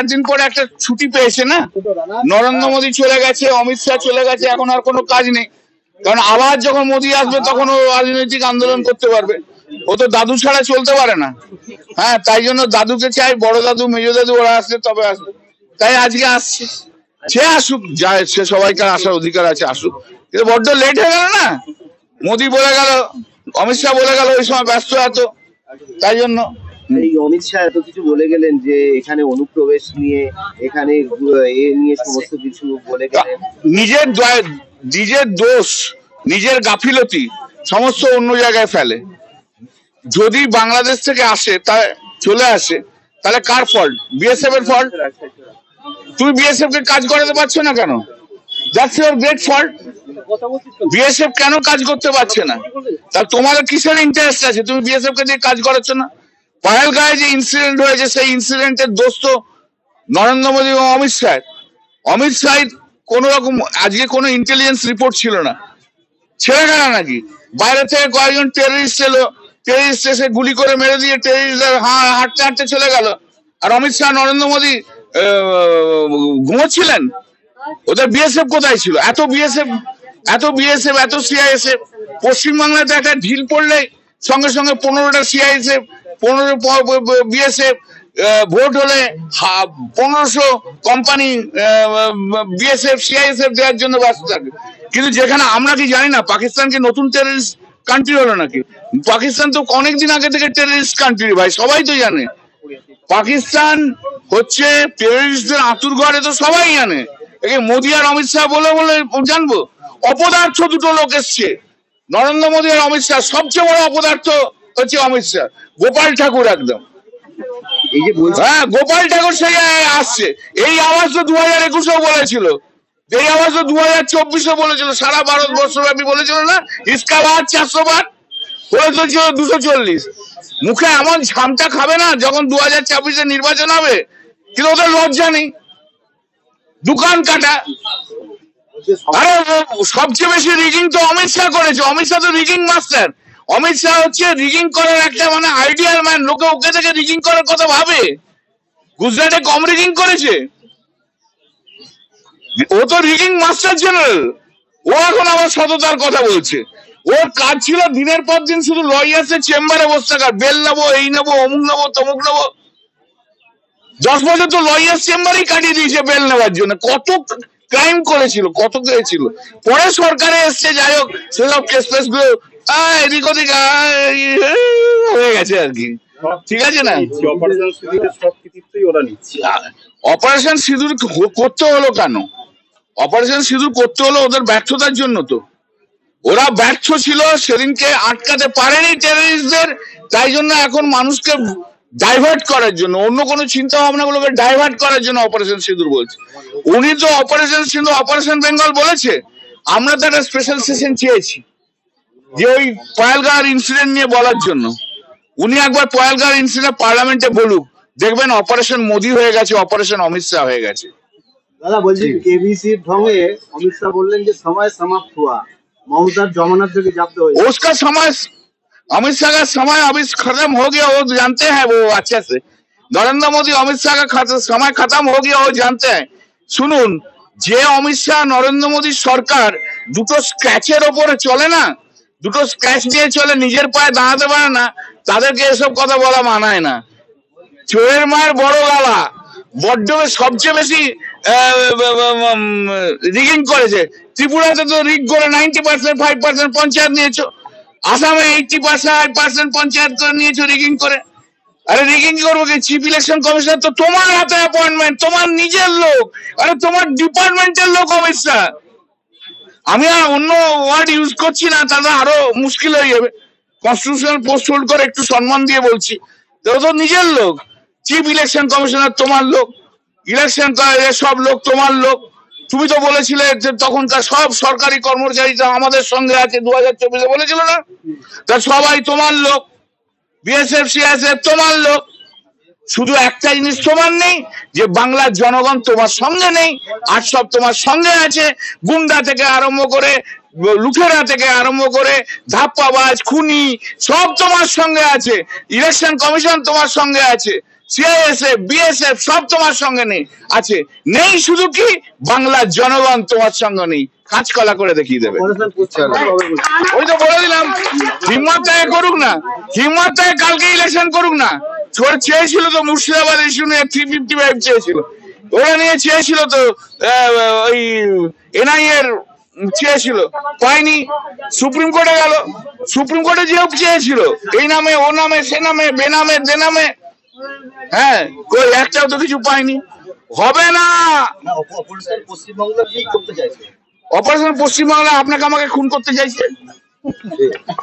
একদিন পরে একটা ছুটি পেয়েছে না? নরেন্দ্র মোদী চলে গেছে, অমিত শাহ চলে গেছে, এখন আর কোনো কাজ নেই। কারণ আবার যখন মোদী আসবে, তখন ও রাজনৈতিক আন্দোলন করতে পারবে। ও তো দাদু ছাড়া চলতে পারে না। হ্যাঁ তাই জন্য দাদুকে চাই, বড় দাদু, মেজো দাদু, ওরা আসলে তবে আসবে। তাই আজকে আসছে। সে আসুক যা সে সবাইকার আসার অধিকার আছে, আসুক। কিন্তু বড্ড লেট হয়ে গেল না? মোদী বলে গেল, অমিত শাহ বলে গেল, ওই সময় ব্যস্ত এত। তাই জন্য এই অমিত শাহ এত কিছু বলে গেলেন যে এখানে অনুপ্রবেশ নিয়ে, এখানে, এ নিয়ে সমস্ত কিছু বলে গেলেন। নিজের নিজের দোষ, নিজের গাফিলতি সমস্ত অন্য জায়গায় ফেলে। যদি বাংলাদেশ থেকে আসে, তা চলে আসে, তাহলে কার ফল্ট বিএসএফ এর ফল্ট তুমি বিএসএফ কে কাজ করাতে পারছ না কেন? That's your great fault BSF কেন কাজ করতে পারছে না? তা তোমার কিসের ইন্টারেস্ট আছে? তুমি বিএসএফ কে দিয়ে কাজ করাচ্ছ না? পাহেলগাঁয়ে যে ইনসিডেন্ট হয়েছে, সেই ইনসিডেন্টের দোষ তো নরেন্দ্র মোদী এবং অমিত শাহ। অমিত শাহ কোন রকম আজকে কোনো ইন্টেলিজেন্স রিপোর্ট ছিল না। ছেড়ে গেল নাকি? বাইরে থেকে কয়েকজন টেরিস্ট এলো। টেরিস্ট এসে গুলি করে মেরে দিয়ে টেররিস্ট হাঁটতে হাঁটতে চলে গেল। আর অমিত শাহ, নরেন্দ্র মোদী ঘুমোচ্ছিলেন? ওদের বিএসএফ কোথায় ছিল? এত বিএসএফ এত বিএসএফ এত সিআইএসএফ পশ্চিমবাংলাতে একটা ঢিল পড়লে সঙ্গে সঙ্গে পনেরোটা সিআইএসএফ পনেরো বিএসএফ ভোট হলে পনেরোশো কোম্পানি বিএসএফ সিআইএসএফ দেওয়ার জন্য ব্যস্ত থাকে। কিন্তু যেখানে আমরা কি জানি না, পাকিস্তান কি নতুন টেররিস্ট কান্ট্রি হলো নাকি? পাকিস্তান তো অনেকদিন আগে থেকে টেররিস্ট কান্ট্রি ভাই, সবাই তো জানে। পাকিস্তান হচ্ছে টেররিস্টদের আতুর ঘরে তো সবাই জানে। একে মোদী আর অমিত শাহ বলে বলে জানব? অপদার্থ দুটো লোক এসছে। নরেন্দ্র মোদী আর অমিত শাহ, সবচেয়ে বড় অপদার্থ হচ্ছে অমিত শাহ। গোপাল ঠাকুর একদম। এই যে হ্যাঁ গোপাল ঠাকুর সেই আসছে। এই আওয়াজ তো দু হাজার একুশেও বলেছিল। এই আওয়াজ তো দু হাজার চব্বিশে বলেছিল। সারা ভারতবর্ষ ব্যাপী বলেছিল না ইসকা বাদ চারশো বার হয়ে ছিল দুশো চল্লিশ। মুখে এমন ঝামটা খাবে না যখন দু হাজার ছাব্বিশে নির্বাচন হবে কিন্তু ওদের লজ্জা নেই। দোকান কাটা। আরে সবচেয়ে বেশি রিগিং তো অমিত শাহ করেছে। অমিত শাহ তো রিগিং মাস্টার অমিত শাহ হচ্ছে রিগিং করার একটা মানে আইডিয়াল ম্যান লোকে ওকে থেকে রিগিং করার কথা ভাবে। গুজরাটে কম রিগিং করেছে। ও তো রিগিং মাস্টার জেনারেল ও এখন আবার সততার কথা বলছে। ওর কাজ ছিল দিনের পর দিন শুধু লয়ার্সের চেম্বারে বসে থাকার বেল নেব, এই নেব, অমুক নেব, তমুক নেব। দশ বছর তো লয়ার্স চেম্বারেই কাটিয়ে দিয়েছে বেল নেওয়ার জন্য। কত ক্রাইম করেছিল, কত করেছিল পরে সরকারে এসছে, যাই হোক সেসব কেস ফেসগুলো এদিক ওদিক এই, হয়ে গেছে আর কি। ঠিক আছে না? অপারেশন সিঁদুরের সব কৃতিত্বই ওরা নিচ্ছে। অপারেশন সিঁদুর করতে হলো কেন? অপারেশন সিঁদুর করতে হলো ওদের ব্যর্থতার জন্য তো। ওরা ব্যর্থ ছিল সেদিনকে আটকাতে পারেনি টেররিস্টদের তাই জন্য এখন মানুষকে ডাইভার্ট করার জন্য অন্য কোনো চিন্তা ভাবনা গুলোকে ডাইভার্ট করার জন্য অপারেশন সিঁদুর বলছে। উনি তো অপারেশন সিঁদুর অপারেশন বেঙ্গল বলেছে আমরা তো একটা স্পেশাল সেশন চেয়েছি। যে ওই পয়ালগাঁর ইনসিডেন্ট নিয়ে বলার জন্য উনি একবার পয়ালগাঁর ইনসিডেন্ট পার্লামেন্টে বলুক দেখবেন অপারেশন মোদি হয়ে গেছে অপারেশন অমিত শাহ হয়ে গেছে दादा বলছি केबीसी ढोंगे अमित शाह বললেন যে সময় সমাপ্ত हुआ মমতার जमानत থেকে जब्त হয়ে उसका समय अमित शाह का समय अभी खत्म हो गया वो जानते हैं वो अच्छे से नरेंद्र मोदी अमित शाह का खत- समय खत्म हो गया वो जानते हैं শুনুন যে অমিত শাহ নরেন্দ্র মোদী সরকার দুটো স্ক্র্যাচের ওপরে চলে না দুটো স্ক্র্যাচ দিয়ে চলে, নিজের পায়ে দাঁড়াতে পারে না, তাদেরকে এসব কথা বলা মানায় না। চোরের মায়ের বড় গালা বড্ড সবচেয়ে বেশি রিগিং করেছে ত্রিপুরাতে তো রিগ করে ninety percent five percent panchayat নিয়েছো, আসামে এইটি পার্সেন্ট পার্সেন্ট পঞ্চায়েত নিয়েছো রিগিং করে। আরে রিগিং করব কি? চিফ ইলেকশন কমিশনার তো তোমার হাতে অ্যাপয়েন্টমেন্ট তোমার নিজের লোক, আরে তোমার ডিপার্টমেন্টের লোক, অমিত আমি আর অন্য ওয়ার্ড ইউজ করছি না, তাহলে আরও মুশকিল হয়ে যাবে। কনস্টিটিউশনাল পোস্ট হোল্ড করে একটু সম্মান দিয়ে বলছি। তো নিজের লোক। চিফ ইলেকশন কমিশনার তোমার লোক। ইলেকশন সব লোক, তোমার লোক। তুমি তো বলেছিলে যে তখনকার সব সরকারি কর্মচারীরা আমাদের সঙ্গে আছে দু হাজার চব্বিশে বলেছিল না? তা সবাই তোমার লোক। বিএসএফ সিএসএফ তোমার লোক। শুধু একটা জিনিস তোমার নেই যে বাংলার জনগণ তোমার সঙ্গে নেই আর সব তোমার সঙ্গে আছে। গুন্ডা থেকে আরম্ভ করে লুঠেরা থেকে আরম্ভ করে ধাপ্পাবাজ খুনি সব তোমার সঙ্গে আছে। ইলেকশন কমিশন তোমার সঙ্গে আছে। সিআইএসএফ বিএসএফ সব তোমার সঙ্গে নেই আছে। নেই শুধু কি? বাংলার জনগণ তোমার সঙ্গে নেই। কাঁচকলা করে দেখিয়ে দেবে? ওই তো বলে দিলাম হিম্মত করুক না হিম্মত কালকে ইলেকশন করুক না। ওরা চেয়েছিল তো মুর্শিদাবাদ ইস্যু নিয়ে থ্রি ফিফটি ফাইভ চেয়েছিল। ওরা নিয়ে চেয়েছিল তো ওই এনআই এর চেয়েছিল। পায়নি সুপ্রিম কোর্টে গেল। সুপ্রিম কোর্টে যেও চেয়েছিল। এই নামে ও নামে সে নামে বেনামে যে নামে। হ্যাঁ কই একটাও তো কিছু পায়নি হবে না! না, অপ- অপারেশন পশ্চিমবাংলা আপনাকে আমাকে খুন করতে চাইছে।